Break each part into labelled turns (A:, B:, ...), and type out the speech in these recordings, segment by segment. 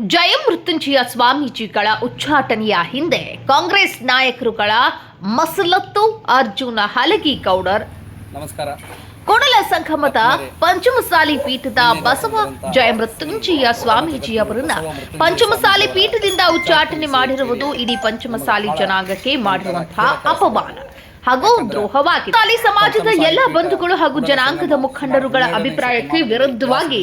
A: ಜಯಮೃತ್ಯುಂಜಯ ಸ್ವಾಮೀಜಿಗಳ ಉಚ್ಚಾಟನೆಯ ಹಿಂದೆ ಕಾಂಗ್ರೆಸ್ ನಾಯಕರುಗಳ ಮಸಲತ್ತು ಅರ್ಜುನ ಹಲಗಿಗೌಡರ್.
B: ನಮಸ್ಕಾರ.
A: ಕೊಡಲ ಸಂಗಮದ ಪಂಚಮಸಾಲಿ ಪೀಠದ ಬಸವ ಜಯಮೃತ್ಯುಂಜಯ ಸ್ವಾಮೀಜಿ ಅವರನ್ನ ಪಂಚಮಸಾಲಿ ಪೀಠದಿಂದ ಉಚ್ಚಾಟನೆ ಮಾಡಿರುವುದು ಇಡೀ ಪಂಚಮಸಾಲಿ ಜನಾಂಗಕ್ಕೆ ಮಾಡಿರುವಂತಹ ಅಪಮಾನ. ಹಾಗೂ ದ್ರೋಹವಾಗಿದೆ ತಾಲಿ ಸಮಾಜದ ಎಲ್ಲ ಬಂಧುಗಳು ಹಾಗೂ ಜನಾಂಗದ ಮುಖಂಡರುಗಳ ಅಭಿಪ್ರಾಯಕ್ಕೆ ವಿರುದ್ಧವಾಗಿ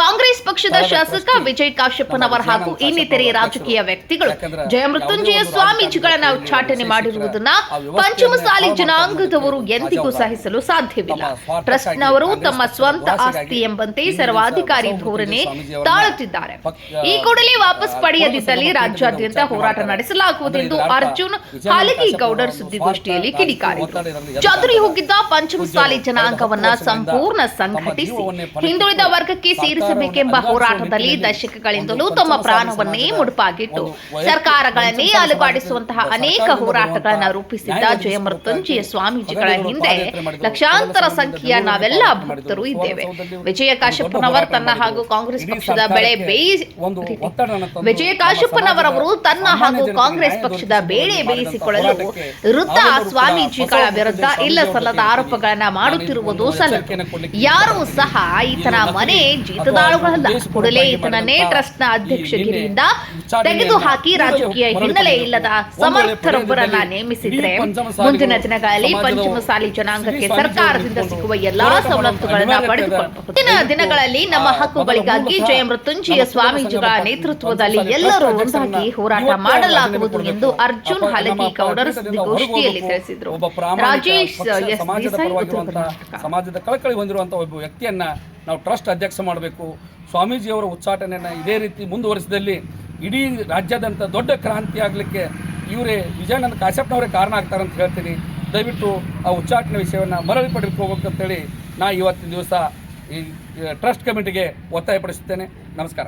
A: ಕಾಂಗ್ರೆಸ್ ಪಕ್ಷದ ಶಾಸಕ ವಿಜಯ್ ಕಾಶ್ಯಪ್ಪನವರ್ ಹಾಗೂ ಇನ್ನಿತರೆ ರಾಜಕೀಯ ವ್ಯಕ್ತಿಗಳು ಜಯಮೃತ್ಯುಂಜಯ ಸ್ವಾಮೀಜಿಗಳನ್ನ ಉಚ್ಚಾಟನೆ ಮಾಡಿರುವುದನ್ನ ಪಂಚಮಸಾಲಿ ಜನಾಂಗದವರು ಎಂದಿಗೂ ಸಹಿಸಲು ಸಾಧ್ಯವಿಲ್ಲ. ಟ್ರಸ್ಟ್ನವರು ತಮ್ಮ ಸ್ವಂತ ಆಸ್ತಿ ಎಂಬಂತೆ ಸರ್ವಾಧಿಕಾರಿ ಧೋರಣೆ ತಾಳುತ್ತಿದ್ದಾರೆ. ಈ ಕೂಡಲೇ ವಾಪಸ್ ಪಡೆಯದಿದ್ದಲ್ಲಿ ರಾಜ್ಯಾದ್ಯಂತ ಹೋರಾಟ ನಡೆಸಲಾಗುವುದೆಂದು ಅರ್ಜುನ್ ಹಾಲಗಿಗೌಡರ್ ಸುದ್ದಿಗೋಷ್ಠಿಯಲ್ಲಿ ಕಿಡಿಕಾರಿದರು ಚದುರಿ ಹೋಗಿದ್ದ ಪಂಚಮಸಾಲಿ ಜನಾಂಗವನ್ನ ಸಂಪೂರ್ಣ ಸಂಘಟಿಸಿ ಹಿಂದುಳಿದ ವರ್ಗಕ್ಕೆ ಸೇರಿಸಬೇಕೆಂಬ ಹೋರಾಟದಲ್ಲಿ ದಶಕಗಳಿಂದಲೂ ತಮ್ಮ ಪ್ರಾಣವನ್ನೇ ಮುಡುಪಾಗಿಟ್ಟು ಸರ್ಕಾರಗಳನ್ನೇ ಅಲುಗಾಡಿಸುವಂತಹ ಅನೇಕ ಹೋರಾಟಗಳನ್ನು ರೂಪಿಸಿದ್ದ ಜಯಮೃತ್ಯುಂಜಯ ಸ್ವಾಮೀಜಿಗಳ ಹಿಂದೆ ಲಕ್ಷಾಂತರ ಸಂಖ್ಯೆಯ ನಾವೆಲ್ಲ ಭಕ್ತರು ಇದ್ದೇವೆ. ವಿಜಯ ಕಾಶ್ಯಪ್ಪನವರ್ ತನ್ನ ಹಾಗೂ ಕಾಂಗ್ರೆಸ್ ಪಕ್ಷದ ಬೆಳೆ
B: ಬೇಯಿಸಿ
A: ವಿಜಯ ಕಾಶ್ಯಪ್ಪನವರವರು ತನ್ನ ಹಾಗೂ ಕಾಂಗ್ರೆಸ್ ಪಕ್ಷದ ಬೇಳೆ ಬೇಯಿಸಿಕೊಳ್ಳಲು ವೃತ್ತ ಸ್ವಾಮೀಜಿಗಳ ವಿರುದ್ಧ ಇಲ್ಲ ಸಲ್ಲದ ಆರೋಪಗಳನ್ನ ಮಾಡುತ್ತಿರುವುದು ಸಲ ಯಾರು ಸಹ ಈತನ ಮನೆ ಜೀತದಾಳುಗಳಲ್ಲ. ಕೂಡಲೇ ಈತನನ್ನೇ ಟ್ರಸ್ಟ್ನ ಅಧ್ಯಕ್ಷಗಿರಿಯಿಂದ ತೆಗೆದುಹಾಕಿ ರಾಜಕೀಯ ಹಿನ್ನೆಲೆ ಇಲ್ಲದ ಸಮರ್ಥರೊಬ್ಬರನ್ನ ನೇಮಿಸಿದ್ರೆ ಮುಂದಿನ ದಿನಗಳಲ್ಲಿ ಪಂಚಮಸಾಲಿ ಜನಾಂಗಕ್ಕೆ ಸರ್ಕಾರದಿಂದ ಸಿಗುವ ಎಲ್ಲಾ ಸವಲತ್ತುಗಳನ್ನ ಪಡೆದುಕೊಳ್ಳಬಹುದು. ಮುಂದಿನ ದಿನಗಳಲ್ಲಿ ನಮ್ಮ ಹಕ್ಕುಗಳಿಗಾಗಿ ಜಯ ಮೃತ್ಯುಂಜಯ ಸ್ವಾಮೀಜಿಗಳ ನೇತೃತ್ವದಲ್ಲಿ ಎಲ್ಲರೂ ಒಂದಾಗಿ ಹೋರಾಟ ಮಾಡಲಾಗುವುದು ಎಂದು ಅರ್ಜುನ್ ಹಲಗಿಗೌಡರ್ ಸುದ್ದಿಗೋಷ್ಠಿಯಲ್ಲಿ ತಿಳಿಸಿದ್ರು.
B: ಒಬ್ಬ
A: ರಾಜೇಶ್ ಎಸ್
B: ಸಮಾಜದ
A: ದೇಸಾಯಿ ಉತ್ತರ
B: ಪರವಾಗಿರುವಂತಹ
A: ಕರ್ನಾಟಕ
B: ಸಮಾಜದ ಕಳಕಳಿ ಹೊಂದಿರುವಂತಹ ಒಬ್ಬ ವ್ಯಕ್ತಿಯನ್ನ ನಾವು ಟ್ರಸ್ಟ್ ಅಧ್ಯಕ್ಷ ಮಾಡಬೇಕು. ಸ್ವಾಮೀಜಿಯವರ ಉಚ್ಚಾಟನೆಯನ್ನು ಇದೇ ರೀತಿ ಮುಂದುವರಿಸಿದಲ್ಲಿ ಇಡೀ ರಾಜ್ಯಾದ್ಯಂತ ದೊಡ್ಡ ಕ್ರಾಂತಿ ಆಗಲಿಕ್ಕೆ ಇವರೇ ವಿಜಯಾನಂದ ಕಾಶ್ಯಪ್ನವರೇ ಕಾರಣ ಆಗ್ತಾರೆ ಅಂತ ಹೇಳ್ತೀನಿ. ದಯವಿಟ್ಟು ಆ ಉಚ್ಚಾಟನೆ ವಿಷಯವನ್ನು ಮರಳಿ ಪಡೆದುಕೋಬೇಕಂತೇಳಿ ನಾ ಇವತ್ತಿನ ದಿವಸ ಈ ಟ್ರಸ್ಟ್ ಕಮಿಟಿಗೆ ಒತ್ತಾಯಪಡಿಸುತ್ತೇನೆ. ನಮಸ್ಕಾರ.